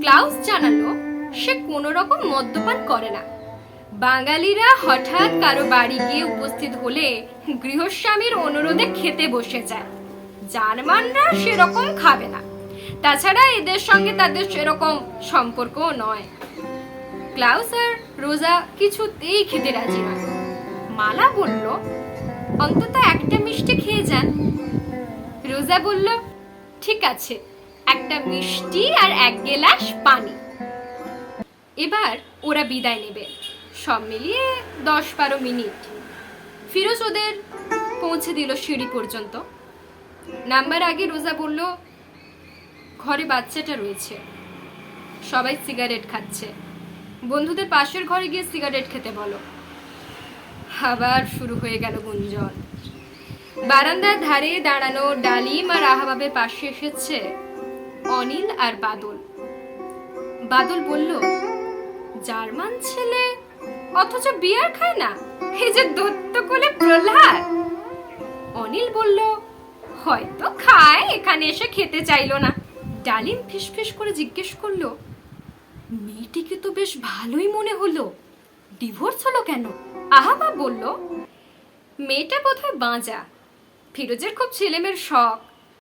Clause জানালো, সে কোনো রকম মদ্যপান করে না। বাঙালিরা হঠাৎ কারও বাড়ি গিয়ে উপস্থিত হলে গৃহস্বামীর অনুরোধে খেতে বসে যায়। জার্মানরা সেরকম খাবে না। তাছাড়া এদের সঙ্গে তাদের সেরকম সম্পর্কও নয়। ক্লাউস আর রোজা কিছুতেই খেতে রাজি নয়। মালা বলল, অন্তত একটা মিষ্টি খেয়ে যান। রোজা বলল, ঠিক আছে। একটা মিষ্টি আর এক গেলাস পানি। এবার ওরা বিদায় নেবে। সব মিলিয়ে দশ বারো মিনিট। ফিরোজ ওদের পৌঁছে দিল সিঁড়ি পর্যন্ত। নাম্বার আগে রোজা বলল, ঘরে বাচ্চাটা রয়েছে। সবাই সিগারেট খাচ্ছে। বন্ধুদের পাশের ঘরে গিয়ে সিগারেট খেতে বলো। আবার শুরু হয়ে গেল গুঞ্জন। বারান্দার ধারে দাঁড়ানো ডালিম আর আহাবাবের পাশে এসেছে অনিল আর বাদল। বাদল বলল, জার্মান ছেলে? অথচ বিয়ার খায় না? এই যে দত্ত কোলে প্রহ্লাদ! অনিল বলল, হয়তো খায়, এখানে এসে খেতে চাইলো না। ডালিম ফিসফিস করে জিজ্ঞেস করল, মেয়েটিকে তো বেশ ভালোই মনে হলো। ডিভোর্স হলো কেন? আহাবা বলল, মেয়েটা বোধহয় বাঁজা। ফিরোজের খুব ছেলেমেয়ের শখ।